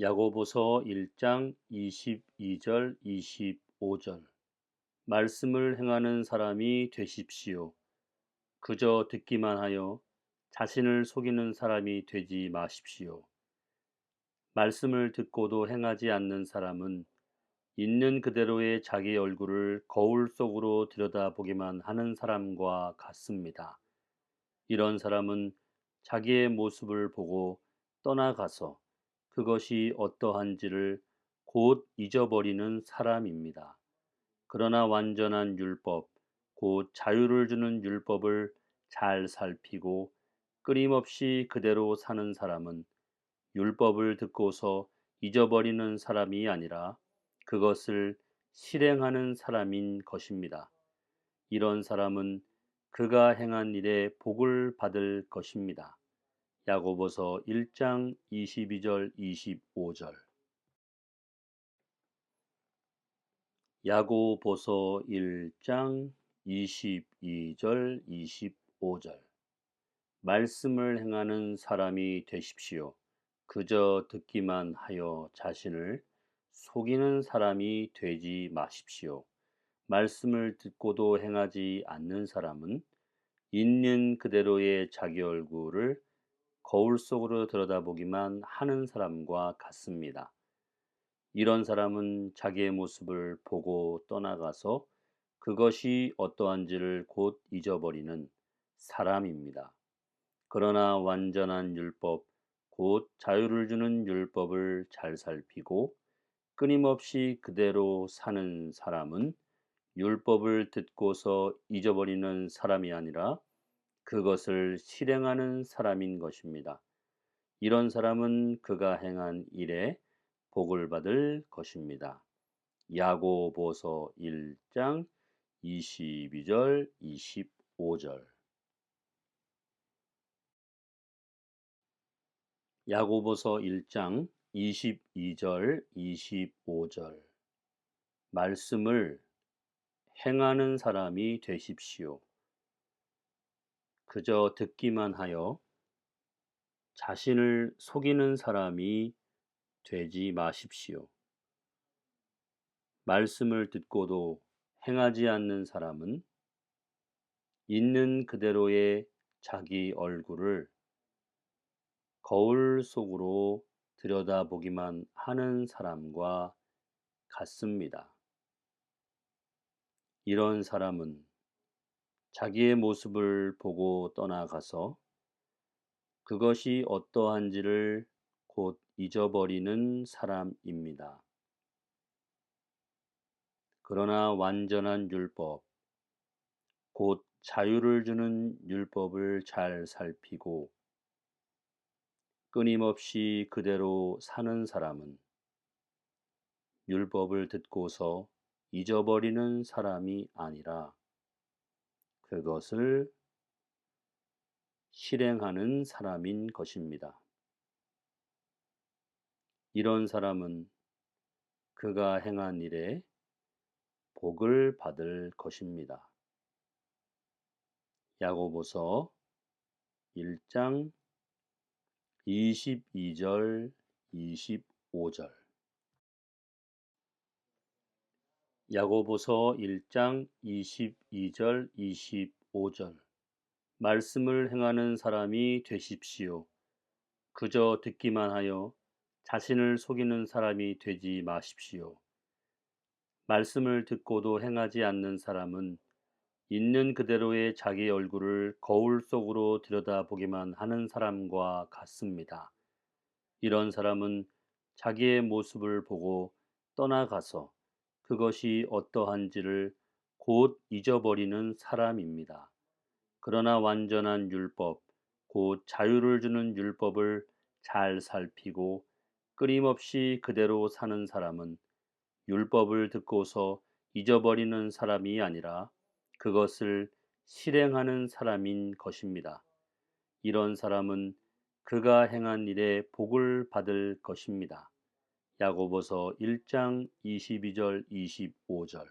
야고보서 1장 22절 25절 말씀을 행하는 사람이 되십시오. 그저 듣기만 하여 자신을 속이는 사람이 되지 마십시오. 말씀을 듣고도 행하지 않는 사람은 있는 그대로의 자기 얼굴을 거울 속으로 들여다보기만 하는 사람과 같습니다. 이런 사람은 자기의 모습을 보고 떠나가서 그것이 어떠한지를 곧 잊어버리는 사람입니다. 그러나 완전한 율법, 곧 자유를 주는 율법을 잘 살피고 끊임없이 그대로 사는 사람은 율법을 듣고서 잊어버리는 사람이 아니라 그것을 실행하는 사람인 것입니다. 이런 사람은 그가 행한 일에 복을 받을 것입니다. 야고보서 1장 22절 25절 야고보서 1장 22절 25절 말씀을 행하는 사람이 되십시오. 그저 듣기만 하여 자신을 속이는 사람이 되지 마십시오. 말씀을 듣고도 행하지 않는 사람은 있는 그대로의 자기 얼굴을 거울 속으로 들여다보기만 하는 사람과 같습니다. 이런 사람은 자기의 모습을 보고 떠나가서 그것이 어떠한지를 곧 잊어버리는 사람입니다. 그러나 완전한 율법, 곧 자유를 주는 율법을 잘 살피고 끊임없이 그대로 사는 사람은 율법을 듣고서 잊어버리는 사람이 아니라 그것을 실행하는 사람인 것입니다. 이런 사람은 그가 행한 일에 복을 받을 것입니다. 야고보서 1장 22절 25절 야고보서 1장 22절 25절 말씀을 행하는 사람이 되십시오. 그저 듣기만 하여 자신을 속이는 사람이 되지 마십시오. 말씀을 듣고도 행하지 않는 사람은 있는 그대로의 자기 얼굴을 거울 속으로 들여다보기만 하는 사람과 같습니다. 이런 사람은 자기의 모습을 보고 떠나가서 그것이 어떠한지를 곧 잊어버리는 사람입니다. 그러나 완전한 율법, 곧 자유를 주는 율법을 잘 살피고 끊임없이 그대로 사는 사람은 율법을 듣고서 잊어버리는 사람이 아니라 그것을 실행하는 사람인 것입니다. 이런 사람은 그가 행한 일에 복을 받을 것입니다. 야고보서 1장 22절 25절 야고보서 1장 22절 25절 말씀을 행하는 사람이 되십시오. 그저 듣기만 하여 자신을 속이는 사람이 되지 마십시오. 말씀을 듣고도 행하지 않는 사람은 있는 그대로의 자기 얼굴을 거울 속으로 들여다보기만 하는 사람과 같습니다. 이런 사람은 자기의 모습을 보고 떠나가서 그것이 어떠한지를 곧 잊어버리는 사람입니다. 그러나 완전한 율법, 곧 자유를 주는 율법을 잘 살피고 끊임없이 그대로 사는 사람은 율법을 듣고서 잊어버리는 사람이 아니라 그것을 실행하는 사람인 것입니다. 이런 사람은 그가 행한 일에 복을 받을 것입니다. 야고보서 1장 22절 25절